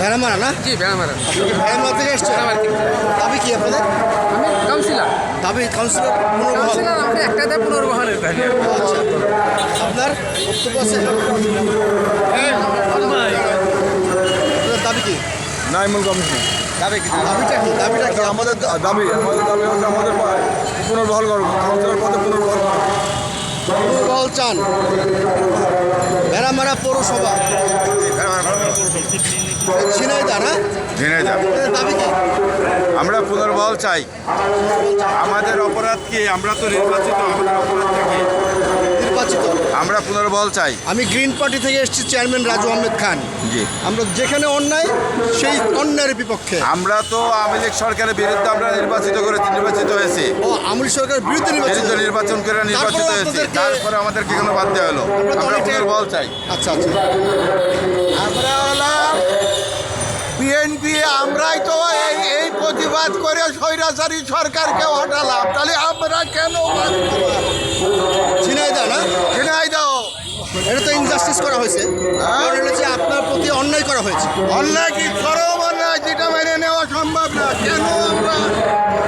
ভেড়ামারা না? জি ভেড়ামারা। আপনি কি ভেড়ামারা থেকে। এসছেন দাবি কি আপনাদের? আমি কাউন্সিলর। দাবি কাউন্সিলর পুনর্বহাল। কাউন্সিলর আমাকে একটাতে পুনর্বহালের দাবি। আচ্ছা আপনার বক্তব্য আছে? দাবি কি? নাইমুল কমিশন। দাবি কি? দাবিটা কি? দাবিটা কি? আমাদের দাবি আমাদের দাবি হচ্ছে আমাদের পুনর্বহাল করব কাউন্সিলর পদে পুনর্বহাল পুনর্বহাল চান। ভেড়ামারা পৌরসভা। আমরা পুনর্বল চাই। আমাদের অপরাধ কি? আমরা তো নির্বাচিত আমাদের অপরাধ কি? আমরা পুনর্বল চাই। আমি গ্রিন পার্টি থেকে এসেছি চেয়ারম্যান রাজু আহমেদ খান। জি। আমরা যেখানে অন্যায় সেই অন্যায়ের বিপক্ষে। আমরা তো আওয়ামী লীগ সরকারের বিরুদ্ধে আমরা নির্বাচিত করে নির্বাচিত হয়েছি। ও আমল সরকারের বিরুদ্ধে নির্বাচিত নির্বাচন করে নির্বাচিত হয়েছি। তারপরে আমাদেরকে কেন বাদ দেওয়া হলো। আমরা আমরা চাই। আচ্ছা আচ্ছা। আমরা হলাম বিএনপি আমরাই তো এই এই প্রতিবাদ করে স্বৈরাচারী সরকারকে হটালাম। তাহলে আমরা কেন ঝিনাইদা না? ঝিনাইদহ এটা তো ইনজাস্টিস করা হয়েছে। আর? হলো যে আপনার প্রতি অন্যায় করা হয়েছে। অন্যায় কি চরম অন্যায় যেটা মেনে নেওয়া সম্ভব না। কেন আমরা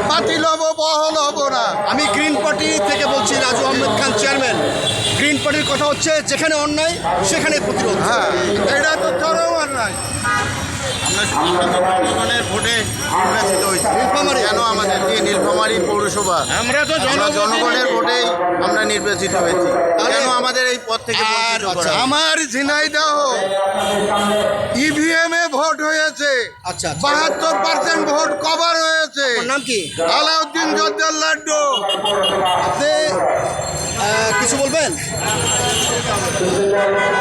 পাতি লব বহল হব না? আমি গ্রিন পার্টি থেকে বলছি রাজু আহমেদ খান চেয়ারম্যান গ্রিন পার্টির কথা হচ্ছে যেখানে অন্যায় সেখানে প্রতিরোধ। হ্যাঁ এটা তো চরম অন্যায়। জনগণের ভোটে নির্বাচিত হয়েছি। কেন আমাদের যে নীলফামারী পৌরসভা? আমরা তো জনগণের ভোটেই আমরা নির্বাচিত হয়েছি। কেন আমাদের এই পদ থেকে আচ্ছা। আমার ঝিনাইদহ ইভিএম এ ভোট হয়েছে। আচ্ছা আচ্ছা। বাহাত্তর পার্সেন্ট ভোট কভার হয়েছে। আপনার নাম কি? আলাউদ্দিন জর্দার লাড্ডু। কিছু বলবেন?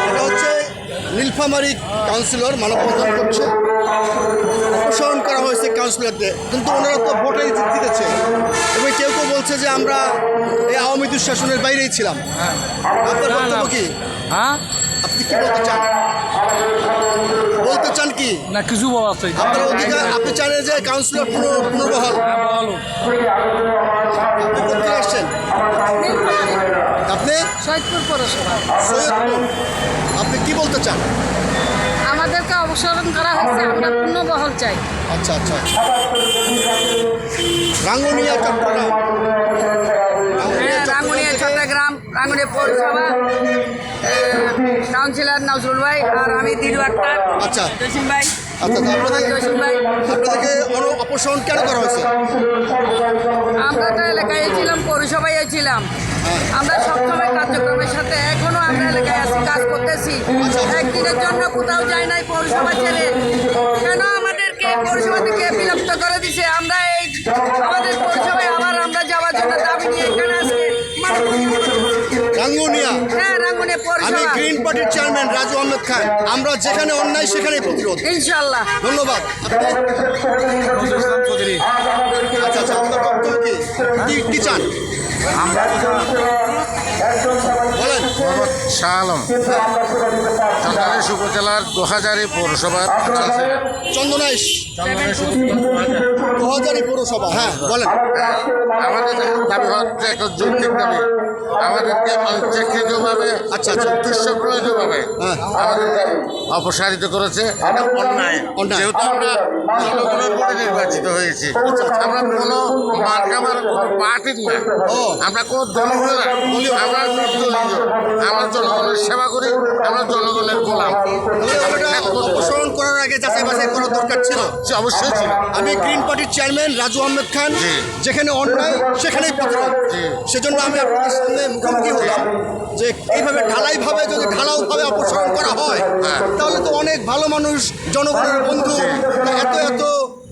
এটা হচ্ছে নীলফামারী কাউন্সিলর মানববন্ধন করছে। অপসারণ করা হয়েছে কাউন্সিলরদের কিন্তু ওনারা তো ভোটে জিতেছে। এবং কেউ কেউ বলছে যে আমরা এই আওয়ামী দুঃশাসনের বাইরেই ছিলাম। আপনার বক্তব্য কি? হ্যাঁ? আপনি কি বলতে চান? বলতে চান কি? না কিছু বলা চাই আপনার অধিকার আপনি চান যে কাউন্সিলর পুনর- পুনর্বহাল। ভালো আপনি কোথায় আসছেন? আপনি সৈয়দপুর পৌরসভা। সৈয়দপুর আপনি কি বলতে চান? আমাদেরকে অপসারণ করা হয়েছে আমরা পুনর্বহল চাই। আচ্ছা আচ্ছা। রাঙ্গুনিয়া চট্টগ্রাম। হ্যাঁ রাঙ্গুনিয়া চট্টগ্রাম রাঙ্গুনিয়া পৌরসভা কাউন্সিলর নজরুল ভাই আর আমি দিলু আক্তার। আচ্ছা। জসিম ভাই। আচ্ছা আচ্ছা, আপনাদের ভাই। আপনাদেরকে অন- অপসারণ কেন করা হয়েছে? আমরা তো এলাকায় ছিলাম পৌরসভায় ছিলাম আমরা সবসময় কার্যক্রমের সাথে এখনও আমরা এলাকায় আছি কাজ করতেছি। একদিনের জন্য কোথাও যাই নাই পৌরসভা ছেড়ে। কেন আমাদেরকে পৌরসভা থেকে বিলুপ্ত করে দিছে? আমরা এই আমাদের পৌরসভায় আবার আমরা যাওয়ার জন্য দাবি নিয়ে এখানে আজকে রাঙ্গুনিয়া। হ্যাঁ রাঙ্গুনে আমি গ্রিন পার্টির চেয়ারম্যান রাজু আহমেদ খান। আমরা যেখানে অন্যায় সেখানে প্রতিরোধ। ইনশাল্লাহ ধন্যবাদ। আচ্ছা আচ্ছা আপনার বক্তব্য কি? কি- কি শাহ আলম। চন্দ্রনেশ উপজেলার দু হাজারি পৌরসভার চন্দনাইশ দোহাজারি পৌরসভা হ্যাঁ বলেন। আমাদের দাবি হচ্ছে একটা যৌক্তিক দাবি আমাদেরকে অনচাকরিতভাবে আচ্ছা, আচ্ছা। দুঃস্বপ্রয়োজভাবে হ্যাঁ। আমাদেরকে অপসারিত করেছে। অন্যায়। অন্যায়। যেহেতু আমরা জনগণের ভোটে নির্বাচিত হয়েছি। আমরা কোনো মার্কা পার্টির না। ও। আমরা কোনো দলীয় আমরা আমরা জনগণের সেবা করি আমরা জনগণের গোলাম। অপসারণ করার আগে যাচাই বাছাই করার দরকার ছিল। অবশ্যই ছিল। আমি গ্রিন পার্টির চেয়ারম্যান রাজু আহমেদ খান। যেখানে অন্যায় সেখানেই প্রতিরোধ সেজন্য আমি আপনাদের সামনে মুখোমুখি হলাম। যে এইভাবে ঢালাইভাবে যদি ঢালাওভাবে অপসারণ করা হয় হ্যাঁ। তাহলে তো অনেক ভালো মানুষ জনগণের বন্ধু এত এত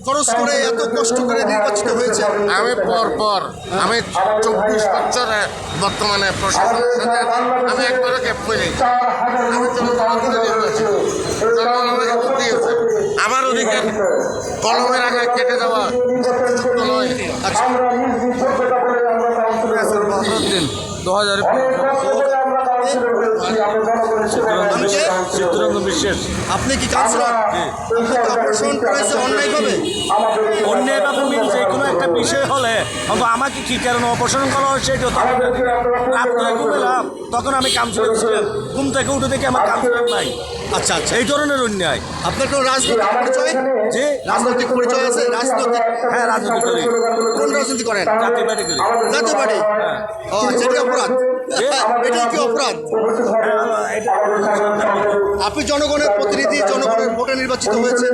খরচ করে এত কষ্ট করে নির্বাচিত হয়েছে? আমি পর পর আমি চব্বিশ বছরে বর্তমানে প্রশাসনের সাথে আমি একবারও গ্যাপ করি আমি জনগণের ভোট দিয়েছে। আমার অধিকার কলমের আগে কেটে দেওয়া যুক্ত নয়। আচ্ছা। দু হাজার আপনি কি কাউন্সিলর অপারেশন করেছে অন্যায়ভাবে অন্যায়ভাবে মিল যে কোনো একটা বিষয় হলে অন্তত আমাকে কি কারণে অপসারণ করা হয় সেটা তো আমি জানি। না। রাত করে ঘুমেলাম তখন আমি কাউন্সিলর ছিলাম। ঘুম থেকে উঠে দেখি আমার কাউন্সিলর নাই। আচ্ছা আচ্ছা এই ধরনের অন্যায়। আপনার কোনো রাজনৈতিক পরিচয়? যে রাজনৈতিক পরিচয় আছে? রাজনৈতিক হ্যাঁ রাজনীতি করি কোন রাজনীতি করেন? জাতীয় পার্টি জাতীয় পার্টি? ও আচ্ছা এটাই অপরাধ। এটাই কি অপরাধ? আপনি জনগণের প্রতিনিধি জনগণের ভোটে নির্বাচিত হয়েছে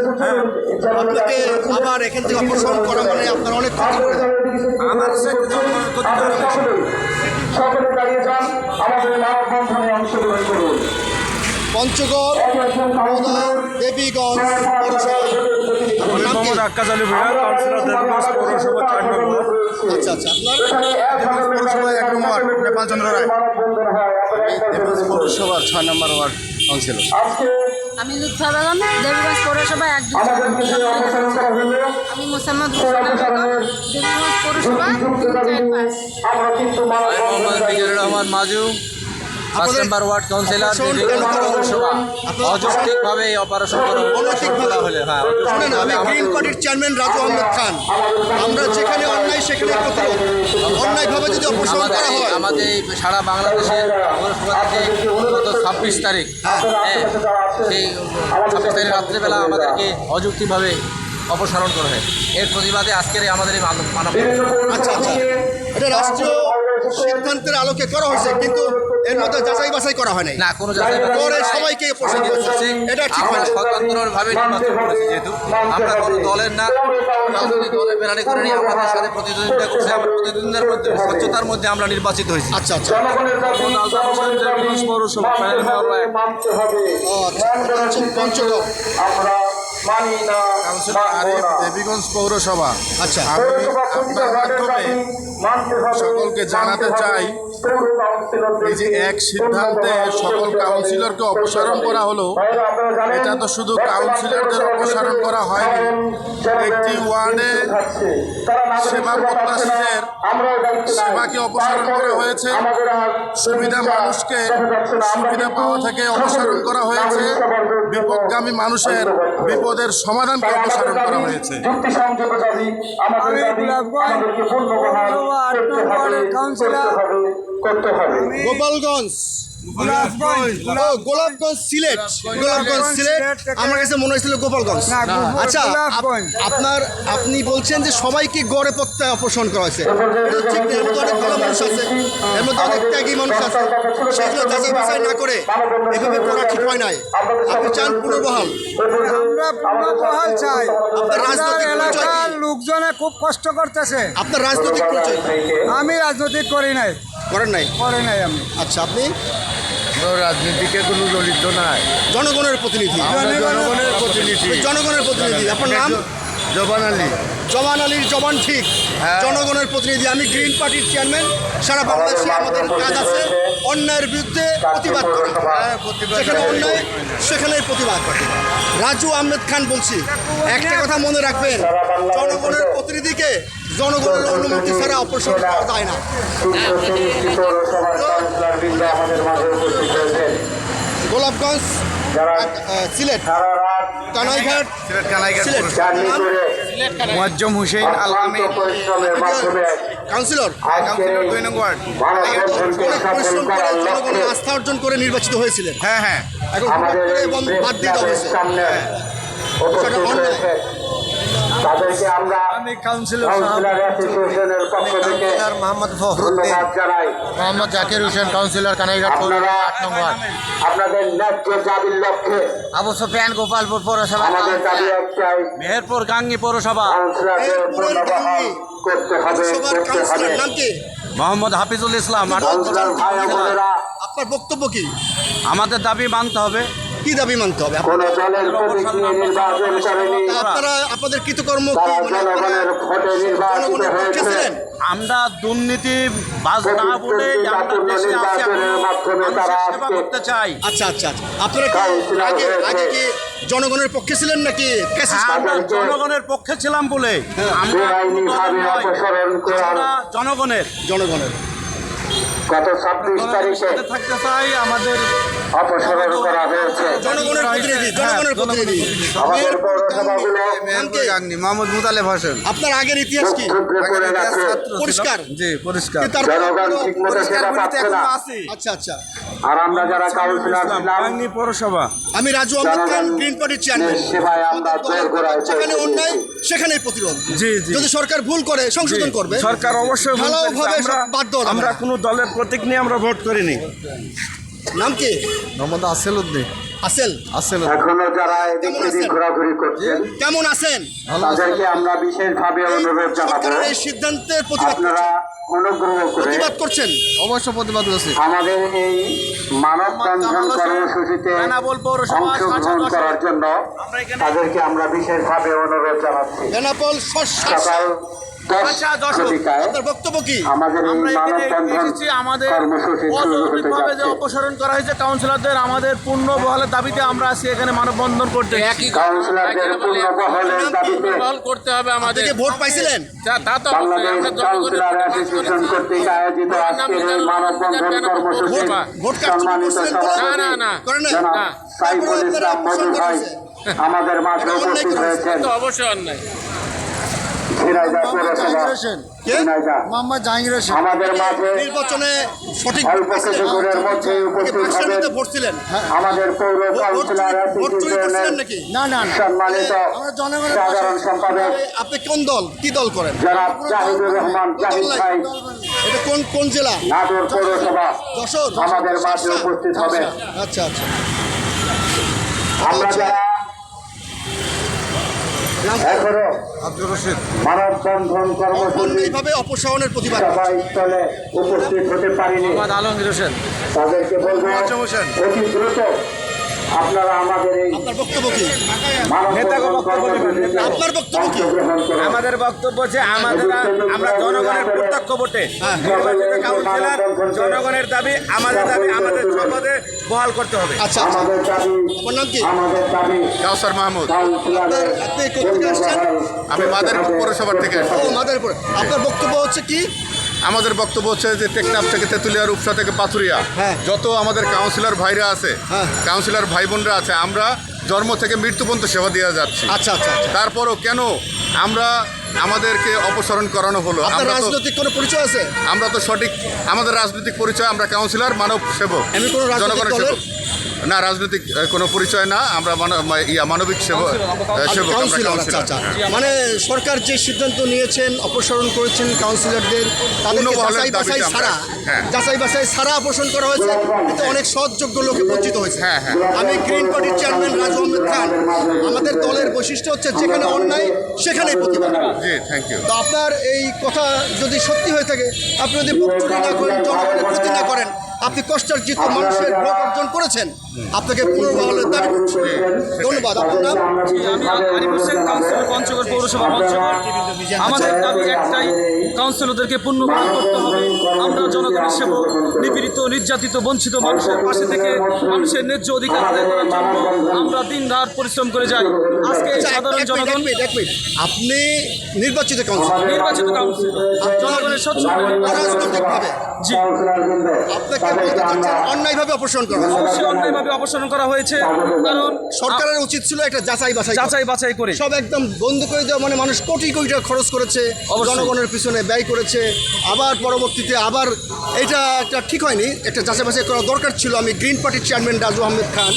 আপনাকে আবার এখান থেকে অপসারণ করা মানে আপনার অনেক ক্ষতি। করে আমার। সকলে দাঁড়িয়ে যান। আমাদের মানববন্ধনে অংশগ্রহণ পঞ্চগড় মৌদা, দেবীগঞ্জ পৌরসভা। আপনার নাম কি? মোহাম্মদ আক্কাস আলী ভুঁইয়া কাউন্সিলর দেবগঞ্জ পৌরসভা চার নম্বর আচ্ছা আচ্ছা আপনার পৌরসভা এক নম্বর নেপাল চন্দ্র রায় পৌরসভার ছয় নম্বর ওয়ার্ড কাউন্সিলর আমি লুৎফা বেগম দেবীগঞ্জ পৌরসভা এক আমাদের কিছু অপসারণ করা হলো আমি মোসাম্মদ দেবীগঞ্জ পৌরসভা চার পাঁচ আমরা মাজু ওয়ার্ড কাউন্সিলর হলো? পৌরসভা আপনার অযৌক্তিকভাবে এই অপারেশন করা হলে হ্যাঁ আমি গ্রিন আমাদের- পার্টির চেয়ারম্যান রাজু আহমেদ খান। আমরা যেখানে অন্যায় সেখানে প্রতিরোধ। অন্যায়ভাবে যদি অপসারণ আমাদের করা হয়। আমাদের সারা বাংলাদেশের গত ছাব্বিশ তারিখ হ্যাঁ সেই ছাব্বিশ তারিখ রাত্রেবেলা আমাদেরকে অযৌক্তিকভাবে অপসারণ করা হয়। এর প্রতিবাদে আজকের আমাদের এই মানব আচ্ছা আচ্ছা। এটা রাষ্ট্রীয় সিদ্ধান্তের আলোকে করা হয়েছে কিন্তু এর মধ্যে যাচাই বাছাই করা হয় নাই। না কোনো যাচাই বাছাই করে সবাইকে অপসারণ করেছে এটা ঠিক হয় না। স্বতন্ত্রভাবে নির্বাচন করেছি যেহেতু। আমরা কোনো দলের না রাজনৈতিক দলের বেড়ানি করে নিয়ে আমাদের সাথে প্রতিদ্বন্দ্বিতা করছে আমরা প্রতিদ্বন্দ্বিতার মধ্যে স্বচ্ছতার মধ্যে আমরা নির্বাচিত হয়েছি। আচ্ছা আচ্ছা। ও আচ্ছা এটা হচ্ছে পঞ্চগড়। আমরা মানি না মানবো দেবীগঞ্জ পৌরসভা। আচ্ছা। পৌরসভা হবে, সকলকে জানাতে চাই, এই যে এক সিদ্ধান্তে সকল কাউন্সিলরকে অপসারণ করা হলো এটা তো শুধু কাউন্সিলরদের অপসারণ করা হয়নি একটি ওয়ার্ডে তারা সেবা প্রত্যাশীদের। সেবাকে অপসারণ করা হয়েছে। সুবিধা সুবিধা মানুষকে সুবিধা পাওয়া থেকে অপসারণ করা হয়েছে বিপদগামী মানুষের বিপদের সমাধানকে অপসারণ আমাদের করা হয়েছে। যুক্তি সংযত দাবি আমাদের দাবি আমাদেরকে পূর্ণবহাল করতে হবে করতে হবে করতে হবে গোপালগঞ্জ ও গোলাপগঞ্জ সিলেট গোলাপগঞ্জ সিলেট আমার কাছে মনে হয়েছিল গোপালগঞ্জ। আচ্ছা আপনার আপনি বলছেন যে সবাইকে গড়ে পড়তে অপসারণ করা হয়েছে ঠিক না, এর মধ্যে অনেক ভালো মানুষ আছে এর মধ্যে অনেক ত্যাগী মানুষ আছে। সেগুলো যাচাই বাছাই না করে এভাবে করা ঠিক হয় নাই। আপনি চান পুনর্বহাল আমরা পুনর্বহাল চাই। আপনার রাজনৈতিক এলাকার? লোকজনে খুব কষ্ট করতেছে। আপনার রাজনৈতিক পরিচয় আমি রাজনৈতিক করি নাই। করেন নাই? করি নাই আমি। আচ্ছা আপনি? রাজনীতিকে কোনো জড়িত নাই। জনগণের প্রতিনিধি। জনগণের প্রতিনিধি। জনগণের প্রতিনিধি। আপনার নাম? জবান আলী। জবান আলীর জবান ঠিক। জনগণের প্রতিনিধি আমি গ্রিন পার্টির চেয়ারম্যান। সারা বাংলাদেশে আমাদের কাজ আছে অন্যায়ের বিরুদ্ধে প্রতিবাদ করা। যেখানে অন্যায় সেখানেই প্রতিবাদ। রাজু আহমেদ খান বলছি একটা কথা মনে রাখবেন জনগণের প্রতিনিধিকে জনগণের অনুমতি ছাড়া অপসারণ করা যায় না। গোলাপগঞ্জ যারা সিলেট। কানাইঘাট। সিলেট জার্নি মুয়াজ্জম হুসেন আল আমিন। কাউন্সিলর। দুই নং ওয়ার্ড। অনেক পরিশ্রম করে জনগণের আস্থা অর্জন করে নির্বাচিত হয়েছিলেন। হ্যাঁ হ্যাঁ। এখন বাদ দিতে ক্লাবের হয়েছে সামনে উপস্থিত অন্যায়। হয়েছে তাদেরকে আমরা কাউন্সিলর কাউন্সিলর অ্যাসোসিয়েশনের পক্ষ থেকে মোহাম্মদ জানাই। মোহাম্মদ জাকির হোসেন কাউন্সিলর কানাইঘাট আপনারা আপনাদের ন্যায্য দাবির লক্ষ্যে আবু সুফিয়ান গোপালপুর পৌরসভা আমাদের দাবি একটাই মেহেরপুর গাঙ্গি পৌরসভা। কাউন্সিলরকে এরপরের পুনর্বহাল গাঙ্গি করতে হবে করতে হবে। কাউন্সিলর নাম কি? মোহাম্মদ হাফিজুল ইসলাম আপনার বক্তব্য কি? আমাদের দাবি মানতে হবে। কি দাবি মানতে হবে? আপনারা আপনাদের কৃতকর্ম কি মানে জনগণের জনগণের আমরা দুর্নীতি বাজ না বলে আমরা দেশে আছি মানুষের সেবা করতে চাই। আচ্ছা আচ্ছা আচ্ছা। আপনারা কি আগে আগে কি জনগণের পক্ষে ছিলেন নাকি ক্যাসিস্ট আমরা জনগণের পক্ষে ছিলাম বলে। আমরা কোনো দলের গত ছাব্বিশ তারিখে আমাদের অপসারণ করা হয়েছে। জনগণের প্রতিনিধি জনগণের প্রতিনিধি আমাদের পৌরসভাগুলো মোহাম্মদ মুতালেব হোসেন। আপনার আগের ইতিহাস কি? করে পরিষ্কার। জি পরিষ্কার। জনগণ পাচ্ছে না। আচ্ছা আচ্ছা। আর আমরা যারা কাউন্সিলর ছিলাম পৌরসভা। আমি রাজু আহমেদ খান গ্রিন পার্টির চেয়ারম্যান সেবায় আমরা জোর করায় যেখানে অন্যায় সেখানেই প্রতিরোধ। জি জি। যদি সরকার ভুল করে সংশোধন করবে সরকার অবশ্যই ভুল ভালোভাবে যাবে আমরা কোনো দলের প্রতীক নিয়ে আমরা ভোট করিনি। নাম কি? মোহাম্মদ আসেল উদ্দিন। আসেল। আসেল এখনও যারা এদিক সেদিক ঘোরাঘুরি করছেন কেমন আছেন? তাদেরকে আমরা বিশেষভাবে অনুরোধ জানাব। এই সিদ্ধান্তের প্রতিবাদ আপনারা অনুগ্রহ করে প্রতিবাদ করছেন? অবশ্য প্রতিবাদ করছি। আমাদের এই মানব বন্ধন কর্মসূচিতে অংশগ্রহণ করার জন্য তাদেরকে আমরা বিশেষভাবে অনুরোধ জানাচ্ছি। বেনাপোল সকাল দশ ঘটিকায় আপনার বক্তব্য কি? আমরা এখানে এসেছি আমাদের অযৌক্তিকভাবে যে অপসারণ করা হয়েছে কাউন্সিলরদের আমাদের পূর্ণ বহালের দাবিতে আমরা আজকে এখানে মানববন্ধন করতে একই কাউন্সিলরদের পূর্ণ বহলের দাবিতে বহল করতে হবে আমাদের। ভোট পাইছিলেন? তা- তা না না না। আমাদের মাঝে উপস্থিত হয়েছেন। অবশ্যই অন্যায়। মোহাম্মদ জাহাঙ্গীর হোসেন। আমাদের মাঝে নির্বাচনে সঠিক অল্প কিছুক্ষণের মধ্যেই উপস্থিত হবেন? পার্সেন্টে ভোট ছিলেন আমাদের পৌর কাউন্সিলর চুরি- ভোট চুরি করছিলেন অ্যাসোসিয়েশনের নাকি? না না না। সম্মানিত সাধারণ সম্পাদক। আপনি কোন দল? কি দল করেন? জনাব জাহিদুর রহমান জাহিদ ভাই। এটা কোন কোন জেলা? নাটোর পৌরসভা। আমাদের মাঝে আচ্ছা, উপস্থিত হবে আচ্ছা আচ্ছা। আমরা যারা এখনও আব্দুর রশিদ। মানব বন্ধন কর্মসূচি এইভাবে অপসারণের প্রতিবাদ সবাই স্থলে উপস্থিত হতে পারিনি। মোহাম্মদ আলমগীর হোসেন। তাদেরকে বলব অতি দ্রুত আপনারা আমাদের এই আপনার বক্তব্য কি। আমাদের যে আমাদের আমরা জনগণের প্রত্যক্ষ ভোটে। নির্বাচিত কাউন্সিলর জনগণের দাবি আমাদের দাবি আমাদের সম্পদে বহাল করতে হবে। আচ্ছা আচ্ছা। আমাদের দাবি নাম কি? আমাদের দাবি। কাউসার মাহমুদ। আসছেন? আমি মাদারীপুর পৌরসভার থেকে আসছি। মাদারীপুর। আপনার বক্তব্য হচ্ছে কি? আমাদের বক্তব্য হচ্ছে যে টেকনাফ থেকে তেঁতুলিয়া রূপসা থেকে পাথুরিয়া। হ্যাঁ। যত আমাদের কাউন্সিলর ভাইরা আছে হ্যাঁ। কাউন্সিলর ভাই বোনরা আছে আমরা জন্ম থেকে মৃত্যু পর্যন্ত সেবা দিয়ে যাচ্ছি। আচ্ছা আচ্ছা আচ্ছা। তারপরও কেন আমরা আমাদেরকে অপসারণ করানো হলো? রাজনৈতিক কোনো পরিচয় আছে? আমরা তো সঠিক আমাদের রাজনৈতিক পরিচয় আমরা কাউন্সিলর মানব সেবক। জনগণের সেবক। না রাজনৈতিক কোনো পরিচয় না আমরা ইয়া মানবিক সেবক আচ্ছা আচ্ছা। মানে সরকার যে সিদ্ধান্ত নিয়েছেন অপসারণ করেছেন কাউন্সিলরদের যাচাই বাছাই দাবিতে ছাড়া। যাচাই বাছাই ছাড়া অপসারণ করা হয়েছে এতে অনেক সৎযোগ্য লোকে বঞ্চিত হয়েছে হ্যাঁ, হ্যাঁ। আমি গ্রিন পার্টির চেয়ারম্যান রাজু আহমেদ খান আমাদের দলের বৈশিষ্ট্য হচ্ছে যেখানে অন্যায় সেখানেই প্রতিবাদ জি থ্যাংক ইউ তো আপনার এই কথা যদি সত্যি হয়ে থাকে আপনি যদি ভোট চুরি না করেন জনগণের ক্ষতি না করেন আপনি কষ্টার্জিত মানুষের ভোট অর্জন করেছেন আপনাকে পুনর্বহালের দাবি করছি। ধন্যবাদ আপনার নাম? আমি আরিফ হোসেন কাউন্সিলর পঞ্চগড় পৌরসভা পঞ্চগড়। আমাদের দাবি একটাই কাউন্সিলরদেরকে পূর্ণ বহাল করতে হবে। আমরা জনগণের সেবক নিপীড়িত নির্যাতিত বঞ্চিত মানুষের পাশে থেকে মানুষের ন্যায্য অধিকার আদায় করার জন্য আমরা দিন রাত পরিশ্রম করে যাই। আজকে আচ্ছা, সাধারণ জনগণ। আপনি নির্বাচিত কাউন্সিলর নির্বাচিত কাউন্সিলর জনগণের স্বচ্ছ অরাজনৈতিকভাবে। জি। আপনাকে বলতে চাচ্ছেন অন্যায়ভাবে অপসারণ করা। অবশ্যই অন্যায়ভাবে অপসারণ করা হয়েছে। কারণ সরকারের উচিত ছিল একটা যাচাই বাছাই যাচাই বাছাই করে। সব একদম বন্ধ করে দেওয়া মানে মানুষ কোটি কোটি টাকা খরচ করেছে। জনগণের পিছনে ব্যয় করেছে। আবার পরবর্তীতে আবার এটা একটা ঠিক হয়নি একটা যাচাই বাছাই করা দরকার ছিল। আমি গ্রিন পার্টির চেয়ারম্যান রাজু আহমেদ খান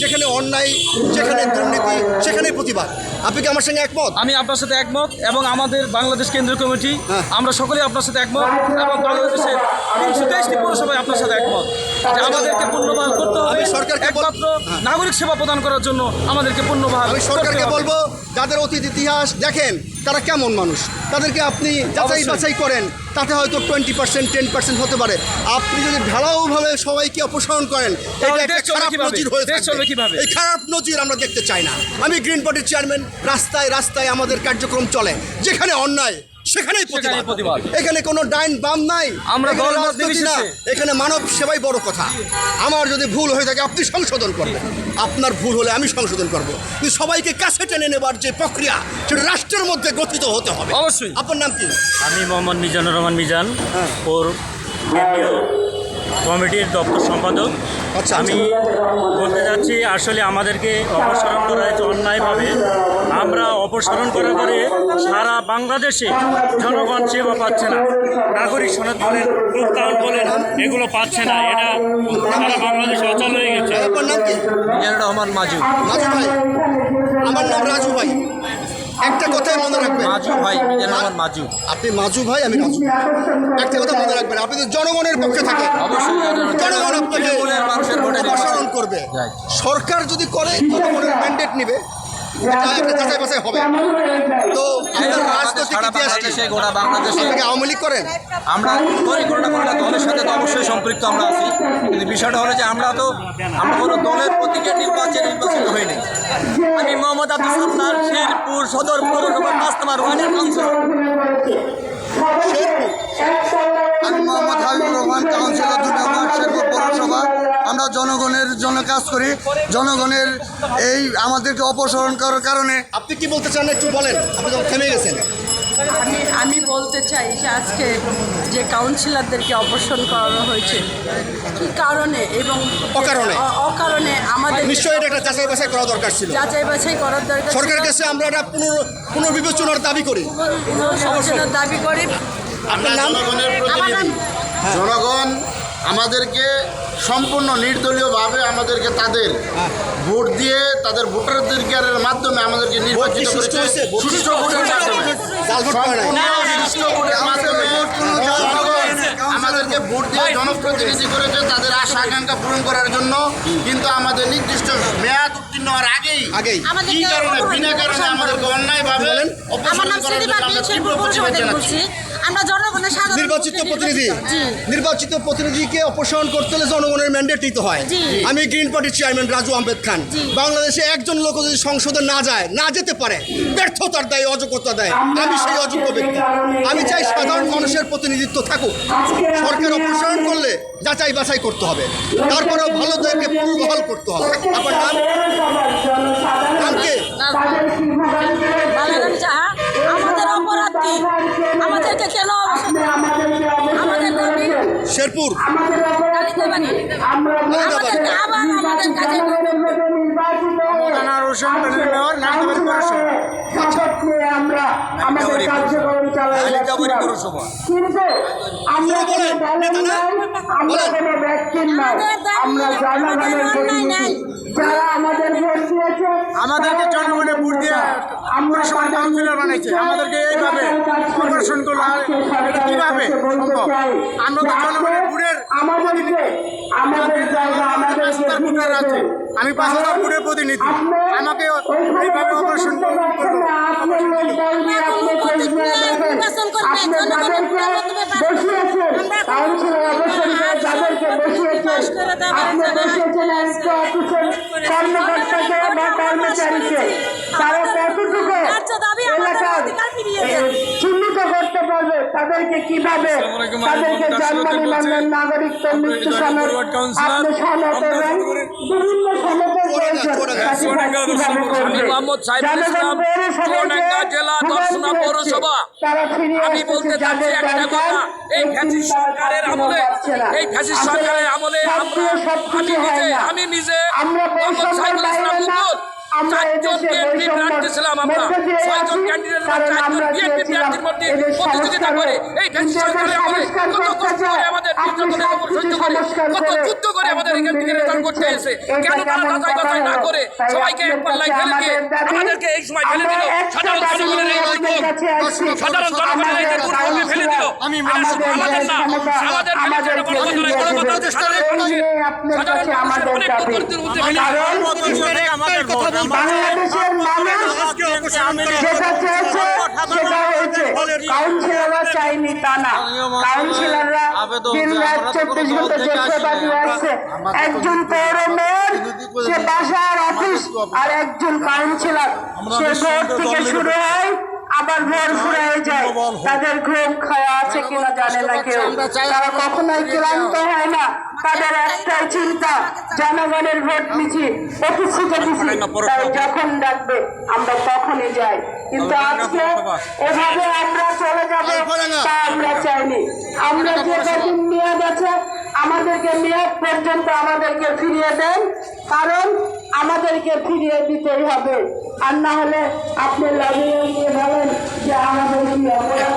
যেখানে অন্যায় যেখানে দুর্নীতি সেখানে প্রতিবাদ। আপনি কি আমার সঙ্গে একমত? আমি আপনার সাথে একমত এবং আমাদের বাংলাদেশ কেন্দ্রীয় কমিটি হ্যাঁ। আমরা সকলেই আপনার সাথে একমত এবং বাংলাদেশের তিনশো তেইশটি পৌরসভায় আপনার সাথে একমত। আমাদেরকে পূর্ণবহাল করতে হবে। আমি সরকারকে বল- একমাত্র নাগরিক সেবা প্রদান করার জন্য আমাদেরকে পূর্ণবহাল আমি সরকারকে। বলব যাদের অতীত ইতিহাস দেখেন তারা কেমন মানুষ। তাদেরকে আপনি যাচাই বাছাই করেন তাতে হয়তো টোয়েন্টি পার্সেন্ট টেন পার্সেন্ট হতে পারে। আপনি যদি ঢালাওভাবে সবাইকে অপসারণ করেন এটা তাহলে একটা খারাপ নজির হয়ে দেশ থাকবে। এই খারাপ নজির আমরা দেখতে চাই না। আমি গ্রিন পার্টির চেয়ারম্যান রাস্তায় রাস্তায় আমাদের কার্যক্রম চলে যেখানে অন্যায় সেখানেই প্রতিবাদ। প্রতিবাদ। এখানে কোনো ডাইন বাম নাই আমরা না এখানে মানব সেবাই বড় কথা। আমার যদি ভুল হয়ে থাকে আপনি সংশোধন করবেন। আপনার ভুল হলে আমি সংশোধন করব। কিন্তু সবাইকে কাছে টেনে নেবার যে প্রক্রিয়া সেটা রাষ্ট্রের মধ্যে গঠিত হতে হবে। অবশ্যই। আপনার নাম কি? আমি মোহাম্মদ মিজানুর রহমান মিজান ওর কমিটির দপ্তর সম্পাদক। আচ্ছা আমি বলতে যাচ্ছি আসলে আমাদেরকে অপসারণ করা হয়েছে অন্যায়ভাবে। আমরা অপসারণ করার পরে সারা বাংলাদেশে জনগণ সেবা পাচ্ছে না। নাগরিক সনদ বলেন প্রত্যাহার বলেন এগুলো পাচ্ছে না। এটা সারা বাংলাদেশে অচল হয়ে গেছে। রহমান মাজু মাজু ভাই আমার নাম রাজু ভাই। একটা কথাই মনে রাখবেন। মাজু ভাই এর নাম মাজু আপনি মাজু ভাই আমি মাজু একটা কথা মনে রাখবেন আপনি তো জনগণের পক্ষে থাকে অবশ্যই জনগণ আপনাকে অপসারণ করবে। সরকার যদি করে জনগণের ম্যান্ডেট নিবে। যাচাই বাছাই হবে। তো আপনার রাজনৈতিক ইতিহাস গোটা বাংলাদেশে আওয়ামী লীগ করেন। আমরা করি কোনো না কোনো দলের সাথে তো অবশ্যই সম্পৃক্ত আমরা আছি। কিন্তু বিষয়টা হলো যে আমরা তো আমরা কোনো দলের প্রতীকে নির্বাচনে নির্বাচিত হইনি আমি মোহাম্মদ আব্দুল সত্তার শেরপুর সদর পৌরসভা পাঁচ নম্বর ওয়ার্ডের কাউন্সিলর আমি মোহাম্মদ হাবিবুর রহমান কাউন্সিলর দু নম্বর শেরপুর পৌরসভা। আমরা জনগণের জন্য কাজ করি। জনগণের এই আমাদেরকে অপসারণ করার কারণে আপনি কি বলতে চান একটু বলেন? আপনি যখন থেমে গেছেন। আমি আমি বলতে চাই যে আজকে যে কাউন্সিলরদেরকে অপসারণ করানো হয়েছে কি কারণে এবং অকারণে। অ- অকারণে আমাদের নিশ্চয়ই এটা একটা যাচাই বাছাই করা দরকার ছিল। যাচাই বাছাই করার দরকার সরকারের কাছে আমরা এটা পুনর পুনর্বিবেচনার দাবি করি। পুনর্বিবেচনার দাবি করি। আপনার নাম জনগণ আমাদেরকে সম্পূর্ণ নির্দলীয়ভাবে আমাদেরকে তাদের ভোট দিয়ে তাদের ভোটাধিকারের মাধ্যমে আমাদেরকে ভোট নির্বাচিত সুষ্ঠু করেছে। সুষ্ঠু ভোটের মাধ্যমে। হয় সুষ্ঠু ভোটের মাধ্যমে আমাদেরকে ভোট দিয়ে জনপ্রতিনিধি করেছে তাদের আশা আকাঙ্ক্ষা পূরণ করার জন্য। কিন্তু আমাদের নির্দিষ্ট মেয়াদ উত্তীর্ণ হওয়ার আগেই আগেই। কি কারণে বিনা কারণে আমাদেরকে অন্যায়ভাবে অপসারণ করার জন্য আমরা তীব্র প্রতিবাদ জানাচ্ছি। আমরা জনগণের সাধারণ নির্বাচিত প্রতিনিধি। নির্বাচিত প্রতিনিধিকে অপসারণ করতে হলে জনগণের ম্যান্ডেট নিতে হয়। আমি গ্রিন পার্টির চেয়ারম্যান রাজু আহমেদ খান। বাংলাদেশে একজন লোক যদি সংসদে না যায় না যেতে পারে ব্যর্থতার দায় অযোগ্যতা দেয়। আমি সেই অযোগ্য ব্যক্তি। আমি চাই সাধারণ মানুষের প্রতিনিধিত্ব থাকুক। সরকার অপসারণ করলে যাচাই বাছাই করতে হবে। তারপরেও ভালোদেরকে পূর্বহাল করতে হবে। আপনার নাম? নাম কি? আমাদেরকে কেন আমাদের দাবি শেরপুর। আমাদেরকে আবার আমাদের কাছে আমরা কোনো দলের নাই যারা আমাদের ভোট দিয়েছে আমাদেরকে জনগণের ভোট দিয়ে আমরা সবাই কাউন্সিলর বানাইছে। আমাদেরকে এইভাবে অপারেশন করল। এটা কীভাবে সম্ভব? আমরা তো জনগণের ভোটের রাস্তার ভোটার আছে। আমি পাঁচ হাজার ভোটের প্রতিনিধি। আমাকে এইভাবে অপারেশন বসিয়েছেন আপনি বসিয়েছেন একটা অফিসের কর্মকর্তাকে বা কর্মচারীকে তারা কতটুকু এলাকার করতে পারবে। তাদেরকে কীভাবে তাদেরকে জন্ম নিবন্ধন নাগরিকত্ব মৃত্যু সনদ আপনি সনদ এবং বিভিন্ন সনদের প্রয়োজন। আমি বলতে চাচ্ছি একটা কথা, এই ফ্যাসিস্ট সরকারের আমলে, এই ফ্যাসিস্ট সরকারের আমলে আমরা, আমি নিজে, আমি সাইফুল ইসলাম মুকুল, প্রার্থী ছিলাম আমরা। ছয়জন ক্যান্ডিডেট চারজন বিএনপি প্রার্থীর মধ্যে প্রতিযোগিতা করে এই ফ্যাসিস্ট সরকারের আমলে কত কষ্ট করে আমাদের নির্যাতনের উপর সহ্য করে কত যুদ্ধ করে আমাদের এখান থেকে রেজাল্ট করতে এসে কেন তারা যাচাই বাছাই না করে? সবাইকে এক পাল্লায় ফেলে দিয়ে আমাদেরকে এই সময় ফেলে দিল। সাধারণ জনগণের এই দুর্ভোগ সাধারণ জনগণের এই দুর্ভোগে ফেলে দিল। আমাদের না। আমাদের বিরুদ্ধে একটা গণতন্ত্রের গণতন্ত্রের সাধারণ মানুষের অনেক দুর্নীতির মধ্যে ফেলে আমাদের কথা বলতে বাংলাদেশের মানুষ যেটা চেয়েছে সেটা হয়েছে কাউন্সিলররা চাইনি তা না। কাউন্সিলররা দিন রাত চব্বিশ ঘণ্টা সেবা দিয়ে একজন পৌর মেয়র সে বাসার অফিস আর একজন কাউন্সিলর। সে ভোট থেকে শুরু হয় আবার ভোর ফুরায় যায়। তাদের ঘুম খাওয়া আছে কিনা জানে না কেউ। তারা কখনোই ক্লান্ত হয় না। তাদের একটাই চিন্তা জনগণের ভোট মিছিল প্রতিশ্রুতি দিছি। তাই যখন ডাকবে আমরা তখনই যাই। কিন্তু আজকে এভাবে আমরা চলে যাব তা আমরা চাইনি। আমরা যে কদিন আমাদেরকে মেয়াদ পর্যন্ত আমাদেরকে ফিরিয়ে দেন কারণ আমাদেরকে ফিরিয়ে দিতেই হবে। আর না হলে আপনি লাগিয়ে দিয়ে বলেন যে আমাদের কি অপরাধ